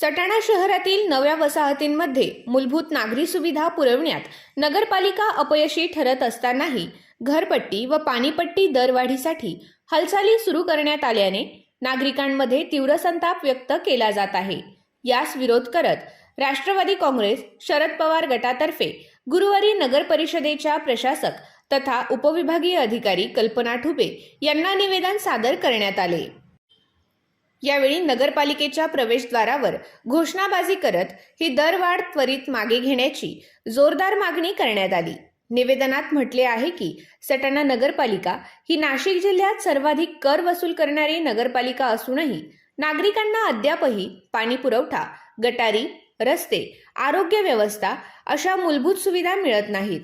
सटाणा शहरातील नव्या वसाहतींमध्ये मूलभूत नागरी सुविधा पुरवण्यात नगरपालिका अपयशी ठरत असतानाही घरपट्टी व पाणीपट्टी दरवाढीसाठी हालचाली सुरू करण्यात आल्याने नागरिकांमध्ये तीव्र संताप व्यक्त केला जात आहे. यास विरोध करत राष्ट्रवादी काँग्रेस शरद पवार गटातर्फे गुरुवारी नगर परिषदेच्या प्रशासक तथा उपविभागीय अधिकारी कल्पना ठुबे यांना निवेदन सादर करण्यात आले. यावेळी नगरपालिकेच्या प्रवेशद्वारावर घोषणाबाजी करत ही दरवाढ त्वरित मागे घेण्याची जोरदार मागणी करण्यात आली. निवेदनात म्हटले आहे की सटाणा नगरपालिका ही नाशिक जिल्ह्यात सर्वाधिक कर वसूल करणारी नगरपालिका असूनही नागरिकांना अद्यापही पाणी पुरवठा गटारी रस्ते आरोग्य व्यवस्था अशा मूलभूत सुविधा मिळत नाहीत.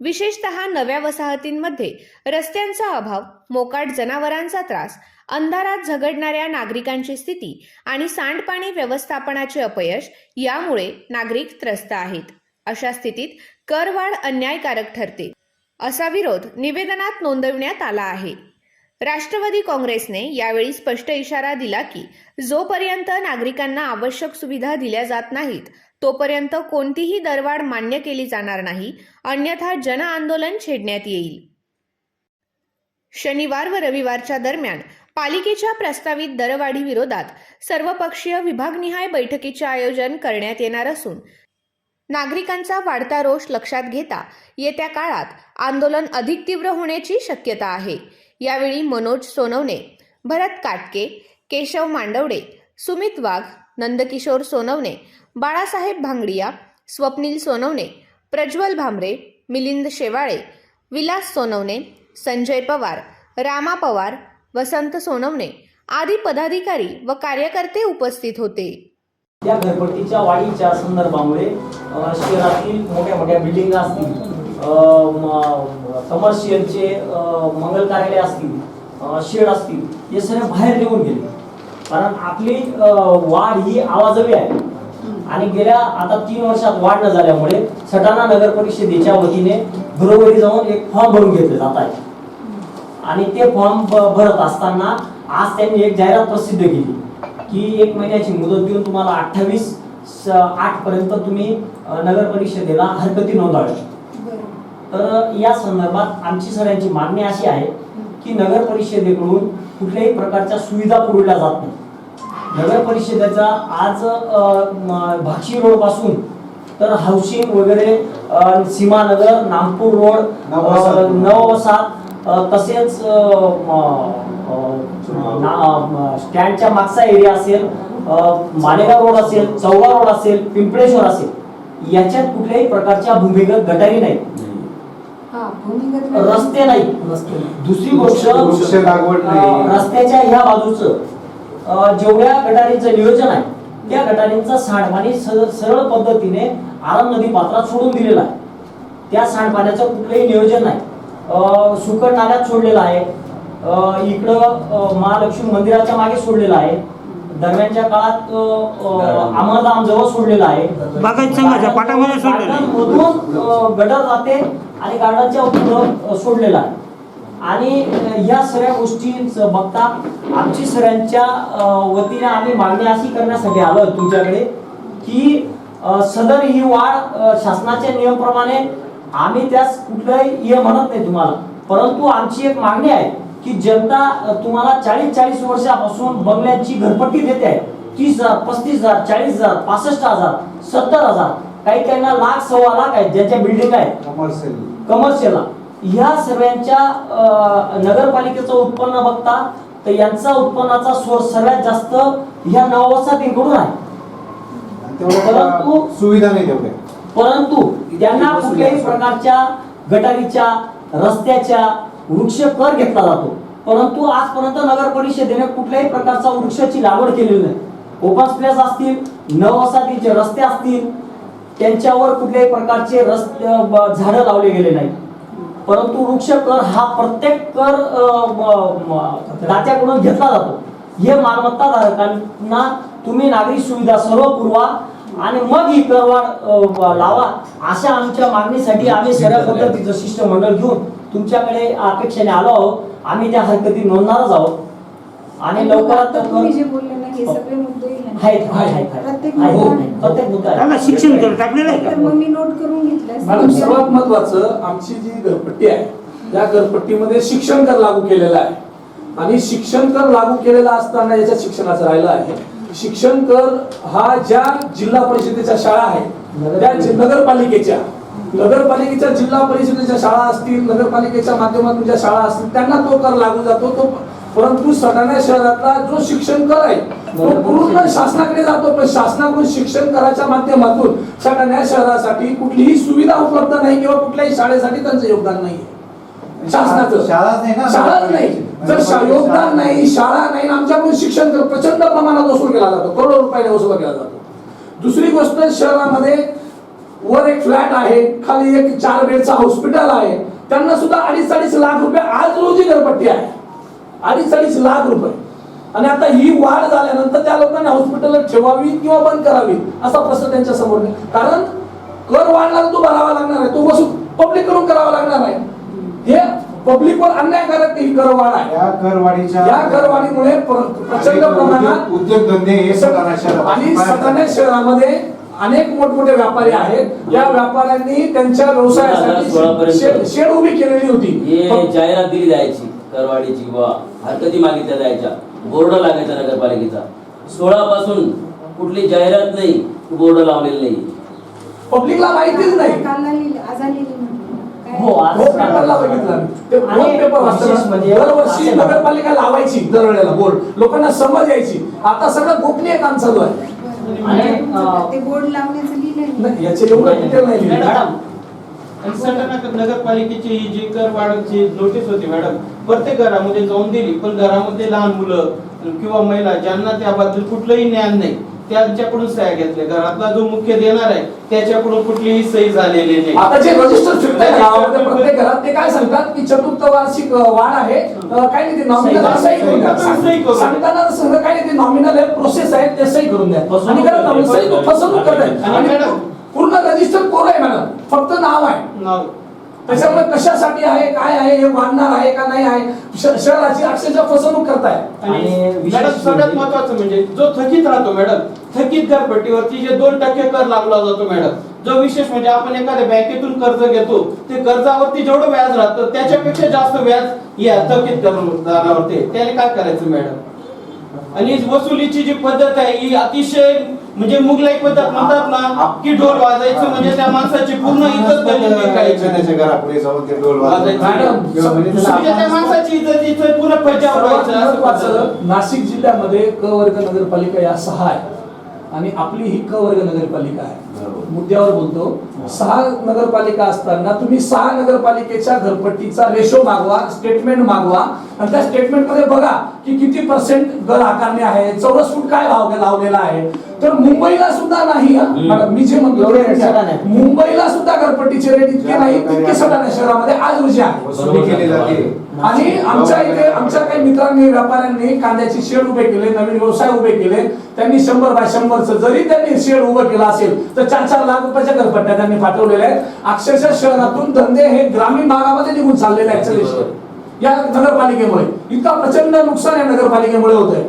विशेषतः नव्या वसाहतींमध्ये रस्त्यांचा अभाव मोकाट जनावरांचा त्रास अंधारात झगडणाऱ्या नागरिकांची स्थिती आणि सांडपाणी व्यवस्थापनाचे अपयश यामुळे नागरिक त्रस्त आहेत. अशा स्थितीत करवाढ अन्यायकारक ठरते. असा विरोध निवेदनात नोंदवण्यात आला आहे. राष्ट्रवादी काँग्रेसने यावेळी स्पष्ट इशारा दिला की जोपर्यंत नागरिकांना आवश्यक सुविधा दिल्या जात नाहीत तोपर्यंत कोणतीही दरवाढ मान्य केली जाणार नाही अन्यथा जन आंदोलन छेडण्यात येईल. शनिवार व रविवारच्या दरम्यान पालिकेच्या प्रस्तावित दरवाढीविरोधात सर्वपक्षीय विभागनिहाय बैठकीचे आयोजन करण्यात येणार असून नागरिकांचा वाढता रोष लक्षात घेता येत्या काळात आंदोलन अधिक तीव्र होण्याची शक्यता आहे. यावेळी मनोज सोनवणे भरत काटके केशव मांडवडे सुमित वाघ नंदकिशोर सोनवणे बाळासाहेब भांगडिया स्वप्नील सोनवणे प्रज्वल भामरे मिलिंद शेवाळे विलास सोनवणे संजय पवार रामा पवार वसंत सोनवणे आदी पदाधिकारी व कार्यकर्ते उपस्थित होते. या घरपट्टीच्या वाढीच्या संदर्भामुळे शहरातील मोठ्या मोठ्या बिल्डिंग असतील कमर्शियलचे मंगल कार्यालय असतील शेड असतील हे सर्व बाहेर निघून गेले. कारण आपली वाढ ही आवाजवी आहे. आणि गेल्या आता तीन वर्षात वाढ न झाल्यामुळे सटाणा नगर परिषदेच्या वतीने घरोघरी जाऊन एक फॉर्म भरून घेतले जात आहे आणि ते फॉर्म भरत असताना आज त्यांनी एक जाहिरात प्रसिद्ध केली की एक महिन्याची मुदत देऊन तुम्हाला अठ्ठावीस आठ पर्यंत तुम्ही नगर परिषदेला हरकती नोंदवाव्या तर या संदर्भात आमची सगळ्यांची मागणी अशी आहे की नगर परिषदेकडून कुठल्याही प्रकारच्या सुविधा पुरवल्या जात नाही नगर परिषदेचा आज भाक्षी रोडपासून तर हाऊसिंग वगैरे सीमानगर नागपूर रोड नववसात. तसेच स्टँडच्या मागचा एरिया असेल मालेगाव रोड असेल चौगा रोड असेल पिंपळेश्वर असेल याच्यात कुठल्याही प्रकारच्या भूमिगत गटारी नाही रस्ते नाही दुसरी गोष्ट वृक्ष लागवड नाही. अ, रस्त्याच्या ह्या बाजूचं अ, जेवढ्या गटारींचं नियोजन आहे त्या गटारींचं सांडपाणी सरळ पद्धतीने आरम नदी पात्रात सोडून दिलेलं आहे. त्या सांडपाण्याचं कुठलंही नियोजन नाही. अ, सुकट नाल्यात सोडलेलं आहे. अ, इकडं अ, महालक्ष्मी मंदिराच्या मागे सोडलेलं आहे. दरम्यानच्या काळात अमरधाम जवळ सोडलेलं आहे. बागायत संघाच्या पाटामध्ये सोडलेलं आहे. गार्डनमधून, अ, गटर जाते आणि गार्डनच्या पुढं सोडलेला. आहे आणि या सगळ्या गोष्टींच बघता आमची सगळ्यांच्या वतीने आम्ही मागणी अशी करण्यासाठी आलो तुमच्याकडे की सदर ही वाढ शासनाच्या नियमप्रमाणे आम्ही त्यास कुठलंही हे म्हणत नाही तुम्हाला. परंतु आमची एक मागणी आहे की जनता तुम्हाला चाळीस चाळीस वर्षापासून बंगल्यांची घरपट्टी देते आहे. तीस हजार पस्तीस हजार चाळीस हजार पासष्ट हजार सत्तर हजार. काही काहींना लाख सव्वा लाख आहेत ज्यांच्या बिल्डिंग आहेत. कमर्शियल कमर्शियलला ह्या सर्वांच्या अं, नगरपालिकेचं उत्पन्न बघता तर यांचा उत्पन्नाचा सोर्स सर्वात जास्त ह्या नववसातींकडून आहे. परंतु- सुविधा नाही तेवढ्या. परंतु त्यांना कुठल्याही प्रकारच्या गटारीच्या रस्त्याच्या वृक्ष कर घेतला जातो. परंतु आजपर्यंत नगर परिषदेने कुठल्याही प्रकारचा वृक्षाची लागवड केलेली नाही. ओपन स्पेस असतील नववसातीचे रस्ते असतील त्यांच्यावर कुठल्याही प्रकारचे रस्ते झाडं लावले गेले नाही परंतु वृक्ष कर हा प्रत्येक कर दात्याकडून घेतला जातो. हे मालमत्ता धारकांना तुम्ही नागरिक सुविधा सर्व पुरवा आणि मग ही करवाढ लावा अशा आमच्या मागणीसाठी आम्ही सगळ्या पद्धतीचं शिष्टमंडळ घेऊन तुमच्याकडे अपेक्षेने आलो आहोत. आम्ही त्या हरकती नोंदणारच आहोत. आणि लवकरात लवकर हे सगळे मुद्दे आहेत आहेत आहेत, आहेत. प्रत्येक आहेत. हो, मुद्दा- प्रत्येक मुद्दा आहे. त्याला शिक्षण कर टाकलेलं आहे तर का मग मी नोट करून घेतलं मॅडम सर्वात महत्वाचं आमची जी घरपट्टी आहे या घरपट्टीमध्ये शिक्षण कर लागू केलेला आहे. आणि शिक्षण कर लागू केलेला असताना याच्यात शिक्षणाचं राहिलं आहे. शिक्षण कर हा ज्या जिल्हा परिषदेच्या शाळा आहेत त्या जि- नगरपालिकेच्या. नगरपालिकेच्या जिल्हा परिषदेच्या शाळा असतील नगरपालिकेच्या माध्यमातून ज्या शाळा असतील त्यांना तो कर लागू जातो तो परंतु सटाणा शहरातला जो शिक्षण कर आहे तो पूर्ण शासनाकडे जातो पण शासनाकडून शिक्षण कराच्या माध्यमातून सटाणा शहरासाठी कुठलीही सुविधा उपलब्ध नाही किंवा कुठल्याही शाळेसाठी त्यांचं योगदान नाही शासनाचं. शाळाच नाही ना. शाळाच नाही. जर योगदान नाही शाळा नाही आमच्याकडून शिक्षण कर प्रचंड प्रमाणात वसूल केला जातो. करोडो रुपयाने वसूल केला जातो. दुसरी गोष्ट शहरामध्ये वर एक फ्लॅट आहे खाली एक चार बेडचा हॉस्पिटल आहे. त्यांना सुद्धा अडीच अडीच लाख रुपये आज रोजी घरपट्टी आहे. अडीच अडीच लाख रुपये. आणि आता ही वाढ झाल्यानंतर त्या लोकांनी हॉस्पिटल ठेवावी किंवा बंद करावी असा प्रश्न त्यांच्यासमोर. कारण कर वाढणार तो भरावा लागणार आहे. तो वसूल पब्लिककडून करावा लागणार आहे. हे पब्लिकवर अन्यायकारक ही कर वाढ आहे. या करवाढीच्या या करवाढीमुळे प्र- प्रचंड प्रमाणात उद्योगधंदे हे आणि सटाणा शहरामध्ये अनेक मोठमोठे व्यापारी आहेत. या व्यापाऱ्यांनी त्यांच्या व्यवसायासाठी. शेड शेड उभी केलेली होती. जाहिरात दिली जायची. करवाडीची किंवा हरकती मागितल्या जायच्या. बोर्ड लागायचा नगरपालिकेचा. सोळा पासून कुठली जाहिरात नाही बोर्ड लावलेली नाही. पब्लिकला माहितीच नाही? हो, पेपरला बघितलं आम्ही. ते आणि बोर्ड पेपर विशेष वाचताना म्हणजे दरवर्षी असे नगरपालिका लावायची दरवेळेला बोर्ड लोकांना समज यायची. आता सगळं गोपनीय काम चालू आहे. आणि, ते बोर्ड लावण्याचं लिहिलंय. याचे एवढं डिटेल नाही लिहिलं. आणि सटाणा नगरपालिकेची ही जी कर वाढची नोटीस होती मॅडम प्रत्येक घरामध्ये जाऊन दिली पण घरामध्ये लहान मुलं किंवा महिला ज्यांना त्याबद्दल कुठलंही ज्ञान नाही त्यांच्याकडून सह्या घेतल्या. घरातला जो मुख्य देणार आहे त्याच्याकडून कुठलीही सही झालेली नाही. आता जे रजिस्टर गावामध्ये प्रत्येक घरात ते काय सांगतात की चतुर्थ वार्षिक वाढ आहे. काय नाही ते नॉमिनल. सांगताना काय नाही ते नॉमिनल आहे प्रोसेस आहे ते सही करून द्या. आणि करत फसवणूक आणि मॅडम- पूर्ण रजिस्टर कोरं आहे मॅडम. फक्त नाव आहे. नाव. त्याच्यामुळे कशासाठी आहे काय आहे हे वाढणार आहे का नाही आहे शहराची अक्षरशः फसवणूक करताय. आणि मॅडम सगळ्यात म्हणजे- महत्वाचं म्हणजे जो थकीत राहतो मॅडम थकीत घरपट्टीवरती जे दोन टक्के कर लावला जातो मॅडम जो विशेष म्हणजे आपण एखाद्या बँकेतून कर्ज घेतो ते कर्जावरती जेवढं व्याज राहतं त्याच्यापेक्षा जास्त व्याज या थकीत कर्जदारावरती त्याने काय करायचं मॅडम? आणि वसुलीची जी पद्धत आहे ही अतिशय म्हणजे मुगलाई पद्धत म्हणतात ना की ढोल वाजायचं म्हणजे त्या माणसाची पूर्ण इज्जत करायची घरापुढे जाऊन ते म्हणजे म्हणजे त्या माणसाची इज्जत इथं व्हायचं. नाशिक जिल्ह्यामध्ये क वर्ग नगरपालिका या सहा आहे आणि आपली ही क वर्ग नगरपालिका आहे. मुद्द्यावर बोलतो. सहा नगरपालिका असताना तुम्ही सहा नगरपालिकेच्या घरपट्टीचा रेशो मागवा स्टेटमेंट मागवा. आणि त्या स्टेटमेंटमध्ये बघा की किती पर्सेंट घर आकारणे आहे चौरस फूट काय भाव लावलेला आहे. तर मुंबईला सुद्धा नाही हा. मी जे म्हणतो. मुंबईला सुद्धा घरपट्टीचे रेट इतके नाही इतके सटाणा शहरामध्ये. आज रोजी आहे आणि आमच्या इथे आमच्या काही मित्रांनी व्यापाऱ्यांनी कांद्याचे शेड उभे केले नवीन व्यवसाय उभे केले. त्यांनी शंभर बाय शंभरचं जरी त्यांनी शेड उभं केलं असेल तर चार चार लाख रुपयाच्या घरपट्ट्या त्यांनी पाठवलेल्या आहेत. अक्षरशः शहरातून धंदे हे ग्रामीण भागामध्ये निघून चाललेले आहेत. या नगरपालिकेमुळे. इतका प्रचंड नुकसान या नगरपालिकेमुळे होत आहे